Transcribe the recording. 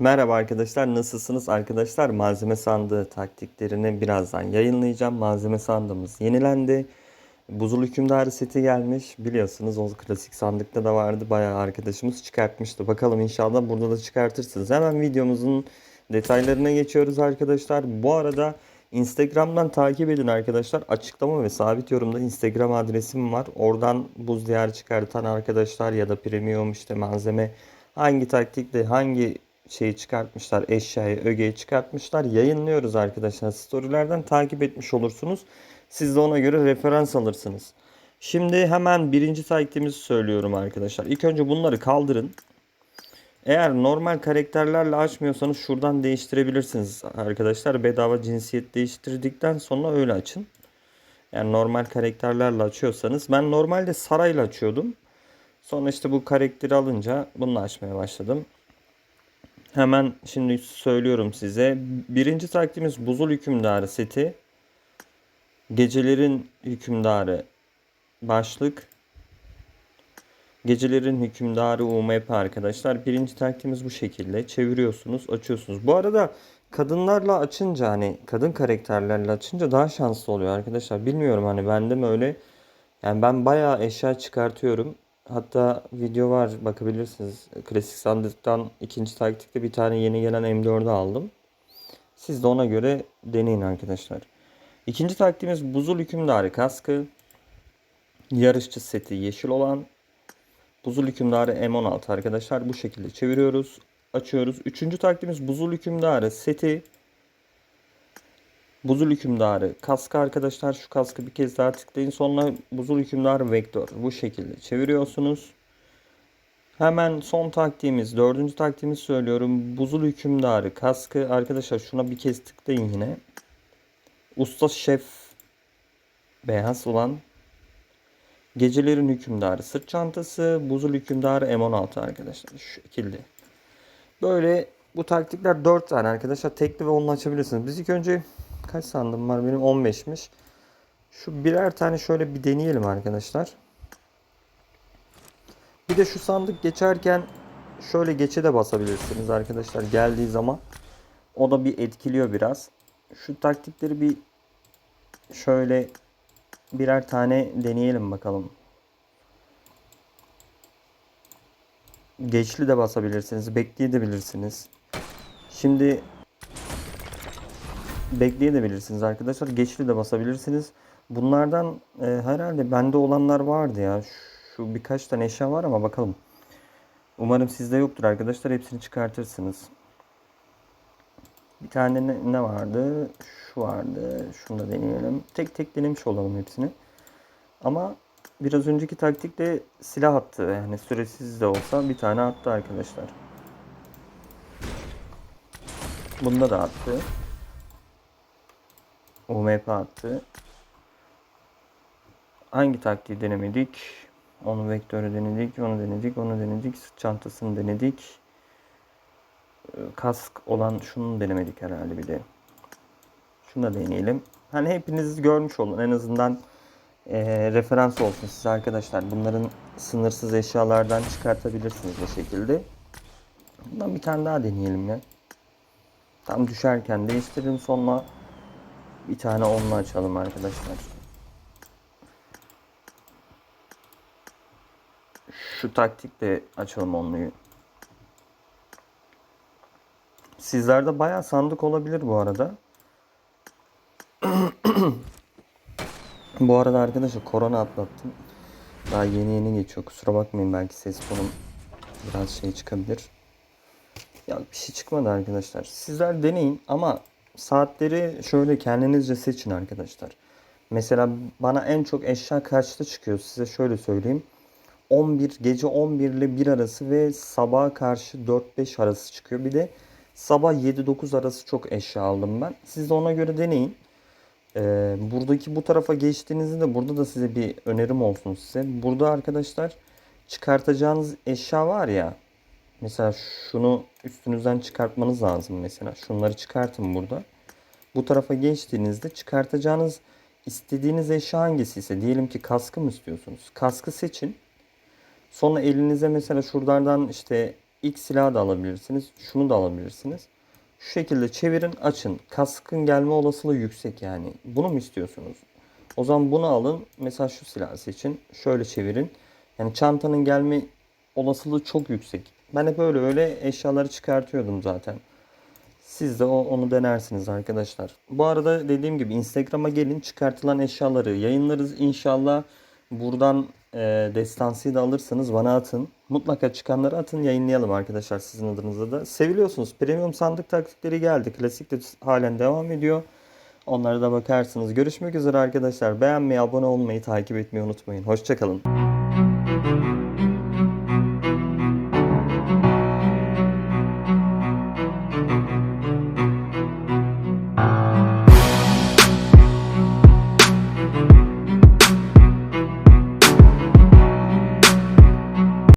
Merhaba arkadaşlar nasılsınız? Arkadaşlar malzeme sandığı taktiklerini birazdan yayınlayacağım. Malzeme sandığımız yenilendi. Buzul hükümdarı seti gelmiş. Biliyorsunuz o klasik sandıkta da vardı. Bayağı arkadaşımız çıkartmıştı. Bakalım inşallah burada da çıkartırsınız. Hemen videomuzun detaylarına geçiyoruz arkadaşlar. Bu arada Instagram'dan takip edin arkadaşlar. Açıklama ve sabit yorumda Instagram adresim var. Oradan buz diyarı çıkartan arkadaşlar ya da premium işte malzeme hangi taktikle hangi şeyi çıkartmışlar eşyayı ögeyi çıkartmışlar. Yayınlıyoruz arkadaşlar. Storylerden takip etmiş olursunuz. Siz de ona göre referans alırsınız. Şimdi hemen birinci taktiğimizi söylüyorum arkadaşlar. İlk önce bunları kaldırın. Eğer normal karakterlerle açmıyorsanız şuradan değiştirebilirsiniz arkadaşlar. Bedava cinsiyet değiştirdikten sonra öyle açın. Yani normal karakterlerle açıyorsanız. Ben normalde sarayla açıyordum. Sonra işte bu karakteri alınca bununla açmaya başladım Hemen şimdi söylüyorum size. Birinci taktiğimiz buzul hükümdarı seti. Gecelerin hükümdarı başlık. Gecelerin hükümdarı UMP arkadaşlar. Birinci taktiğimiz bu şekilde. Çeviriyorsunuz, açıyorsunuz. Bu arada kadınlarla açınca hani kadın karakterlerle açınca daha şanslı oluyor arkadaşlar. Bilmiyorum hani bende mi öyle. Yani ben bayağı eşya çıkartıyorum. Hatta video var bakabilirsiniz. Klasik sandıktan ikinci taktikte bir tane yeni gelen M4'ü aldım. Siz de ona göre deneyin arkadaşlar. İkinci taktiğimiz buzul hükümdarı kaskı. Yarışçı seti yeşil olan. Buzul hükümdarı M16 arkadaşlar. Bu şekilde çeviriyoruz. Açıyoruz. Üçüncü taktiğimiz buzul hükümdarı seti. Buzul hükümdarı kaskı arkadaşlar şu kaskı bir kez daha tıklayın sonra buzul hükümdarı vektör bu şekilde çeviriyorsunuz. Hemen son taktiğimiz dördüncü taktiğimiz söylüyorum buzul hükümdarı kaskı arkadaşlar şuna bir kez tıklayın yine. Usta şef beyaz olan gecelerin hükümdarı sırt çantası buzul hükümdarı M16 arkadaşlar şu şekilde. Böyle bu taktikler 4 tane arkadaşlar tekli ve onunla açabilirsiniz. Biz ilk önce kaç sandım var benim 15'miş. Şu birer tane şöyle bir deneyelim arkadaşlar. Bir de şu sandık geçerken şöyle geçe de basabilirsiniz arkadaşlar geldiği zaman. O da bir etkiliyor biraz. Şu taktikleri bir şöyle birer tane deneyelim bakalım. Geçli de basabilirsiniz. Bekleyebilirsiniz. Şimdi bekleyebilirsiniz arkadaşlar. Geçli de basabilirsiniz. Bunlardan e, herhalde bende olanlar vardı ya. Şu birkaç tane eşya var ama bakalım. Umarım sizde yoktur arkadaşlar. Hepsini çıkartırsınız. Bir tane ne, ne vardı? Şu vardı. Şunu da deneyelim. Tek tek denemiş olalım hepsini. Ama biraz önceki taktikte silah attı. Yani süresiz de olsa bir tane attı arkadaşlar. Bunda da attı. UMP attı. Hangi taktiği denemedik? Onu vektörü denedik, onu denedik, onu denedik. Sırt çantasını denedik. Ee, Kask olan şunu denemedik herhalde bir de. Şunu da deneyelim. Hani hepiniz görmüş olun. En azından e, referans olsun size arkadaşlar. Bunların sınırsız eşyalardan çıkartabilirsiniz bu şekilde. Bundan bir tane daha deneyelim ya. Tam düşerken değiştirelim sonra bir tane onunla açalım arkadaşlar. Şu taktikle açalım onluyu. Sizlerde bayağı sandık olabilir bu arada. bu arada arkadaşlar korona atlattım. Daha yeni yeni geçiyor. Kusura bakmayın belki ses tonum biraz şey çıkabilir. Ya bir şey çıkmadı arkadaşlar. Sizler deneyin ama saatleri şöyle kendinizce seçin arkadaşlar. Mesela bana en çok eşya kaçta çıkıyor size şöyle söyleyeyim. 11 gece 11 ile 1 arası ve sabaha karşı 4-5 arası çıkıyor. Bir de sabah 7-9 arası çok eşya aldım ben. Siz de ona göre deneyin. Ee, buradaki bu tarafa geçtiğinizde de burada da size bir önerim olsun size. Burada arkadaşlar çıkartacağınız eşya var ya. Mesela şunu üstünüzden çıkartmanız lazım mesela. Şunları çıkartın burada. Bu tarafa geçtiğinizde çıkartacağınız istediğiniz eşya hangisi ise diyelim ki kaskı mı istiyorsunuz? Kaskı seçin. Sonra elinize mesela şuralardan işte X silahı da alabilirsiniz. Şunu da alabilirsiniz. Şu şekilde çevirin açın. Kaskın gelme olasılığı yüksek yani. Bunu mu istiyorsunuz? O zaman bunu alın. Mesela şu silahı seçin. Şöyle çevirin. Yani çantanın gelme olasılığı çok yüksek. Ben hep öyle öyle eşyaları çıkartıyordum zaten. Siz de o, onu denersiniz arkadaşlar. Bu arada dediğim gibi Instagram'a gelin çıkartılan eşyaları yayınlarız inşallah. Buradan e, destansıyı da alırsanız bana atın. Mutlaka çıkanları atın yayınlayalım arkadaşlar sizin adınıza da. Seviliyorsunuz. Premium sandık taktikleri geldi. Klasik de halen devam ediyor. Onlara da bakarsınız. Görüşmek üzere arkadaşlar. Beğenmeyi, abone olmayı, takip etmeyi unutmayın. Hoşçakalın.